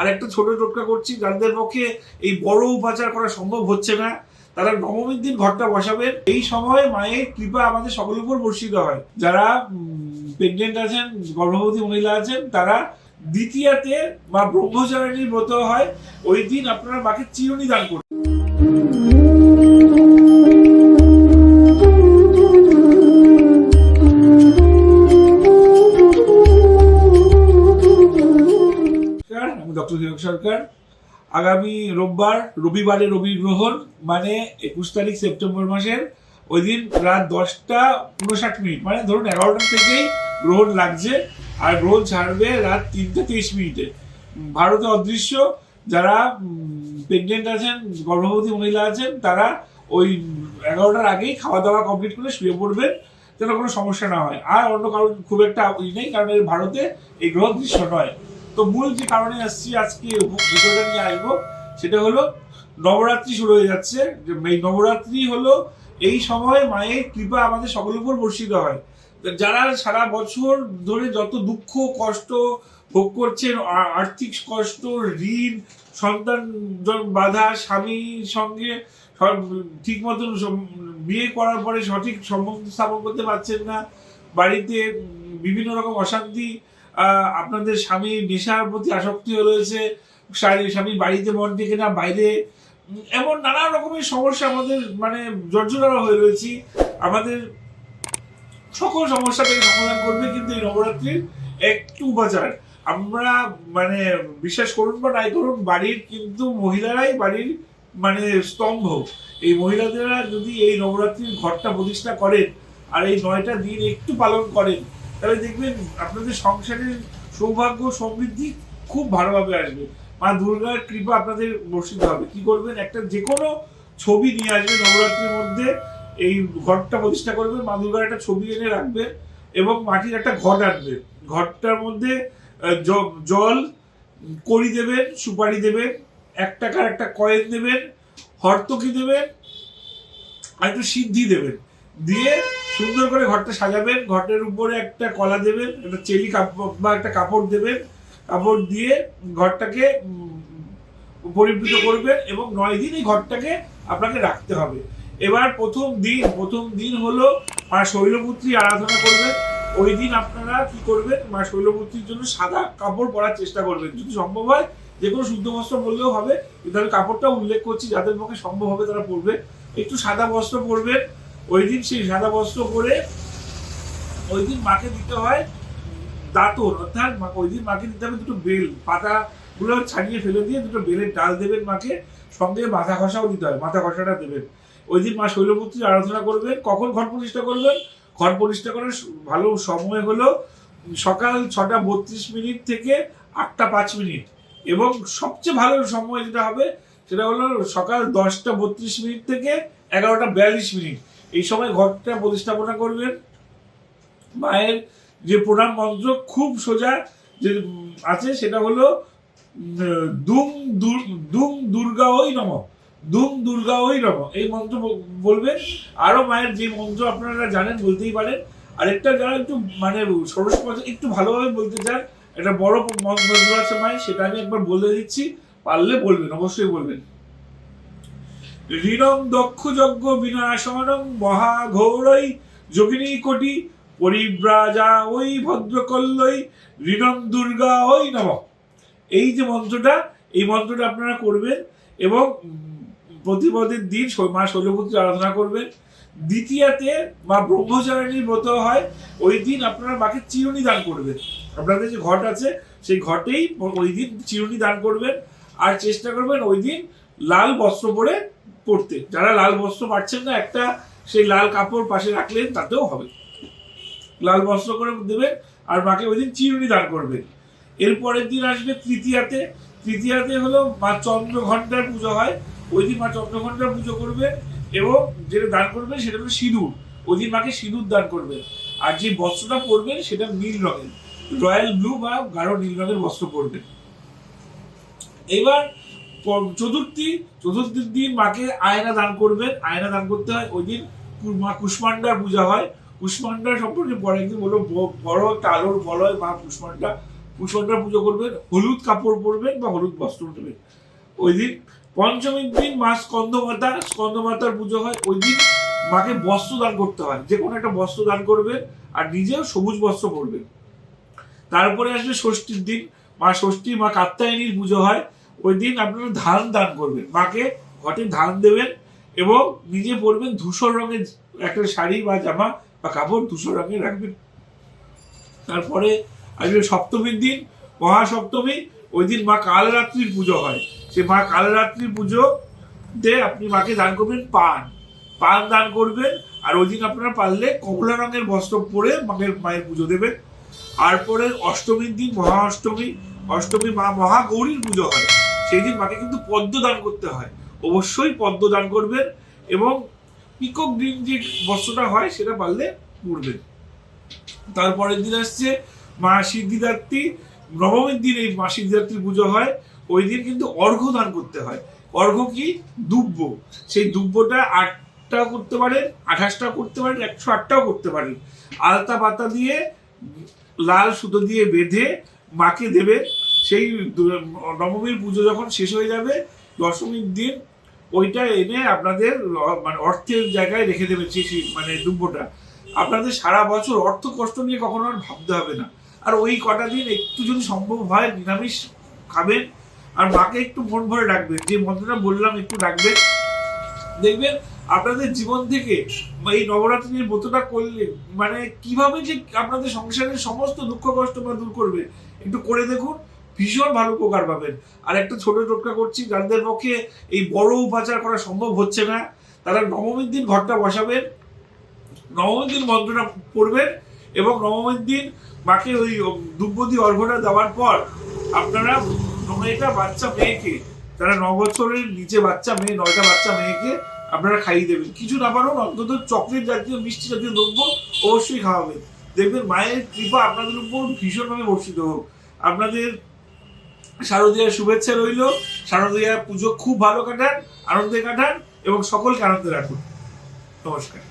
আর একটা ছোট টোটকা করছি, যাদের পক্ষে এই বড় উপাচার করা সম্ভব হচ্ছে না, তারা নবমীর দিন ঘরটা বসাবেন এই সময় মায়ের কৃপা আমাদের সকলের উপর বর্ষিত হয়। যারা প্রেগনেন্ট আছেন, গর্ভবতী মহিলা আছেন, তারা দ্বিতীয়াতে বা ব্রহ্মচারিণীর ব্রত হয়। ওই দিন আপনারা মাকে চিরুনি দান করুন। ডক্টর হিরক সরকার। আগামী রোববার, রবিবারে রবি গ্রহণ মানে একুশ তারিখ সেপ্টেম্বর মাসের। ওই দিন রাত দশটা উনষাট মিনিট মানে ধরুন এগারোটা থেকেই গ্রহণ লাগছে, আর গ্রহণ ছাড়বে রাত তিনটে তেইশ মিনিটে। ভারতে অদৃশ্য, যারা প্রেগনেন্ট আছেন, গর্ভবতী মহিলা আছেন, তারা ওই এগারোটার আগেই খাওয়া দাওয়া কমপ্লিট করে শুয়ে পড়বেন, যেন কোনো সমস্যা না হয়। আর অন্য কারণ খুব একটা ই নেই, কারণ ভারতে এই গ্রহ দৃশ্য নয়। তো মূল যে কারণে আসছি আজকে ভিডিওটা নিয়ে আসব, সেটা হলো নবরাত্রি শুরু হয়ে যাচ্ছে। এই নবরাত্রি হলো এই সময় মায়ের কৃপা আমাদের সকলের উপর বর্ষিত হয়। যারা সারা বছর ধরে যত দুঃখ, কষ্ট ভোগ করছেন আর্থিক কষ্ট, ঋণ, সন্তান বাধা, স্বামীর সঙ্গে ঠিক মতন বিয়ে করার পরে সঠিক সম্বন্ধ স্থাপন করতে পারছেন না, বাড়িতে বিভিন্ন রকম অশান্তি আপনাদের স্বামীর নেশার প্রতি আসক্তি রয়েছে, স্বামী- স্বামী বাড়িতে মন টেকে না, বাইরে এমন নানা রকমের সমস্যা আমাদের মানে জর্জরারা হয়ে রয়েছি। আমাদের সকল সমস্যা থেকে সমাধান করবে কিন্তু এই নবরাত্রির একটু উপাচার আমরা মানে বিশ্বাস করুন বা নাই করুন, বাড়ির কিন্তু মহিলারাই বাড়ির মানে স্তম্ভ। এই মহিলাদেরা যদি এই নবরাত্রির ঘরটা প্রতিষ্ঠা করেন আর এই নয়টা দিন একটু পালন করেন তাহলে দেখবেন আপনাদের সংসারের সৌভাগ্য সমৃদ্ধি খুব ভালোভাবে আসবে। মা দুর্গার কৃপা আপনাদের বর্ষিত হবে। কি করবেন? একটা যে কোনো ছবি নিয়ে আসবেন নবরাত্রির মধ্যে। এই ঘরটা প্রতিষ্ঠা করবেন। মা দুর্গার একটা ছবি এনে রাখবেন এবং মাটির একটা ঘর আনবেন। ঘরটার মধ্যে জল, কড়ি দেবেন, সুপারি দেবেন, এক টাকার একটা কয়েন দেবেন, হর্তকি দেবেন আর একটু সিদ্ধি দেবেন। দিয়ে সুন্দর করে ঘরটা সাজাবেন। ঘরের উপরে একটা কলা দেবেন, একটা চেলি কাপড় বা একটা কাপড় দেবেন, কাপড় দিয়ে ঘরটাকে পরিবৃত করবেন এবং নয় দিন এই ঘরটাকে আপনাকে রাখতে হবে। এবার প্রথম দিন প্রথম দিন হলো মা শৈলপুত্রী আরাধনা করবেন। ওই দিন আপনারা কি করবেন, মা শৈলপুত্রীর জন্য সাদা কাপড় পরার চেষ্টা করবেন। যদি সম্ভব হয়, যে কোনো শুদ্ধ বস্ত্র বললেও হবে। কিন্তু আমি কাপড়টা উল্লেখ করছি, যাদের পক্ষে সম্ভব হবে তারা পরবে। একটু সাদা বস্ত্র পরবেন ওই দিন সেই সাদা বস্ত্র পরে ওই দিন মাকে দিতে হয় দাঁতর, অর্থাৎ ওই দিন মাকে দিতে হবে দুটো বেল। পাতাগুলো ছাড়িয়ে ফেলে দিয়ে দুটো বেলের ডাল দেবেন মাকে, সঙ্গে মাথা ঘষাও দিতে হয়, মাথা ঘষাটা দেবেন। ওই দিন মা শৈলপুত্রী আরাধনা করবেন। কখন ঘর প্রতিষ্ঠা করবেন ঘর প্রতিষ্ঠা করার ভালো সময় হলো সকাল ছটা বত্রিশ মিনিট থেকে আটটা পাঁচ মিনিট। এবং সবচেয়ে ভালো সময় যেটা হবে, সেটা হলো সকাল দশটা বত্রিশ মিনিট থেকে এগারোটা বিয়াল্লিশ মিনিট। এই সময় ঘরটা প্রতিস্থাপনা করবেন মায়ের যে প্রণাম মন্ত্র খুব সোজা যে আছে, সেটা হলো, দুম দুম দুর্গা ওই নম। দুম দুর্গা ওই নম। এই মন্ত্র বলবেন। আরও মায়ের যে মন্ত্র আপনারা জানেন, বলতেই পারেন। আরেকটা যারা একটু মানে ষোড়শ একটু ভালোভাবে বলতে চান, একটা বড় মন্ত্র আছে মায়ের, সেটা আমি একবার বলে দিচ্ছি। পারলে বলবেন, অবশ্যই বলবেন। ঋণং দক্ষ যজ্ঞ বিনাশনং মহাঘৌরৈ যোগিনী কোটি পরিব্রাজা ওই ভদ্রকল্লই ঋণং দুর্গা ওই নম। এই যে মন্ত্রটা, এই মন্ত্রটা আপনারা করবেন এবং প্রতিপদের দিন মা শৈলপুত্রী আরাধনা করবেন। দ্বিতীয়াতে মা ব্রহ্মচারিণীর ব্রত হয়, ওই দিন আপনারা মাকে চিরুনি দান করবেন। আপনাদের যে ঘট আছে, সেই ঘটেই ওই দিন চিরুনি দান করবেন। আর চেষ্টা করবেন ওই দিন লাল বস্ত্র পরে পড়তে যারা লাল বস্ত্র পাচ্ছেন না, একটা সেই লাল কাপড় পাশে রাখলেন, তাতেও হবে। লাল বস্ত্র করে দেবেন, আর মাকে ওই দিন চিরুনি দান করবেন। এরপরের দিন আসবে তৃতীয়াতে। তৃতীয়াতে হলো মা চন্দ্র ঘণ্টার পুজো হয়। ওই দিন মা চন্দ্র ঘণ্টার পুজো করবে এবং যেটা দান করবেন সেটা হলো সিঁদুর। ওই দিন মাকে সিঁদুর দান করবেন। আর যে বস্ত্রটা পরবেন সেটা নীল রঙের। রয়্যাল ব্লু বা গাঢ় নীল রঙের বস্ত্র পরবেন। এবার চতুর্থী, চতুর্থীর দিন মাকে আয়না দান করবেন। আয়না দান করতে হয় ওই দিন মা কুষ্মান্ডার পূজা হয়। কুষ্মান্ডা সম্পর্কে পরে একদিন বলব ব- বড় একটা আলোর বলয় মা কুষ্মান্ডা কুসন্ডা পুজো করবেন, হলুদ কাপড় পরবেন বা হলুদ বস্ত্র নেবেন ওই দিন পঞ্চমীর দিন মা স্কন্দমাতা স্কন্দমাতার পুজো হয়। ওই দিন মাকে বস্ত্র দান করতে হয়। যে কোনো একটা বস্ত্র দান করবেন আর নিজেও সবুজ বস্ত্র পরবেন। তারপরে আসবে ষষ্ঠীর দিন। মা ষষ্ঠী, মা কাত্তায়নীর পুজো হয়। ওই দিন আপনারা ধান দান করবেন। মাকে ঘটে ধান দেবেন এবং নিজে পরবেন ধূসর রঙের একটা শাড়ি বা জামা বা কাপড় ধূসর রঙের রাখবেন। তারপরে আসবে সপ্তমীর দিন, মহাসপ্তমী, ওই দিন মা কালরাত্রির পুজো হয়। সে মা কালরাত্রির পুজো পুজোতে আপনি মাকে দান করবেন পান। পান দান করবেন আর ওই দিন আপনারা পারলে কমলা রঙের বস্ত্র পরে মাকে মায়ের পুজো দেবেন। আর পরে অষ্টমীর দিন মহা অষ্টমী অষ্টমী মা মহাগৌরীর পুজো হয়। সেই দিন মাকে কিন্তু পদ্ম দান করতে হয়। অবশ্যই পদ্ম দান করবেন এবং পিকক গ্রিন যে বস্ত্রটা হয়, সেটা পারলে পরবেন। তারপরের দিন আসছে মা সিদ্ধিদাত্রী। নবমীর দিন এই মা সিদ্ধিদাত্রীর পুজো হয়। ওই দিন কিন্তু অর্ঘ্য দান করতে হয়। অর্ঘ্য কি? দুব্য। সেই দুব্যটা আটটা করতে পারেন আঠাশটা করতে পারেন, একশো আটটাও করতে পারেন। আলতা পাতা দিয়ে, লাল সুতো দিয়ে বেঁধে মাকে দেবে সেই নবমীর পুজো যখন শেষ হয়ে যাবে, দশমীর দিন ওইটা এনে আপনাদের মানে অর্থের জায়গায় রেখে দেবে সেই মানে দুব্যটা আপনাদের সারা বছর অর্থ কষ্ট নিয়ে কখনো আর ভাবতে হবে না। আর ওই কটা দিন একটু যদি সম্ভব হয়, নিরামিষ খাবেন, আর মাকে একটু মন ভরে ডাকবেন। যে মন্ত্রটা বললাম, একটু ডাকবেন। দেখবেন আপনাদের জীবন থেকে এই নবরাত্রির ব্রতটা করলে মানে কীভাবে যে আপনাদের সংসারের সমস্ত দুঃখ কষ্ট বা দূর করবে, একটু করে দেখুন। ভীষণ ভালো উপকার পাবেন। আর একটা ছোট টোটকা করছি, যাদের পক্ষে এই বড় উপাচার করা সম্ভব হচ্ছে না, তারা নবমীর দিন ঘরটা বসাবেন, নবমীর দিন মন্ত্রটা পড়বেন এবং নবমীর দিন মাকে ওই দুব্বদি অর্ঘটা দেওয়ার পর আপনারা নয়টা বাচ্চা মেয়েকে তারা ন বছরের নিচে বাচ্চা মেয়ে, নয়টা বাচ্চা মেয়েকে আপনারা খাইয়ে দেবেন। কিছু না পারুন, অন্তত চকলেট জাতীয়, মিষ্টি জাতীয় দ্রব্য অবশ্যই খাওয়াবেন। দেখবেন মায়ের কৃপা আপনাদের উপর ভীষণভাবে বর্ষিত হোক। আপনাদের শারদীয়ার শুভেচ্ছা রইল। শারদীয়ার পুজো খুব ভালো কাটান, আনন্দে কাটান এবং সকলকে আনন্দে রাখুন। নমস্কার।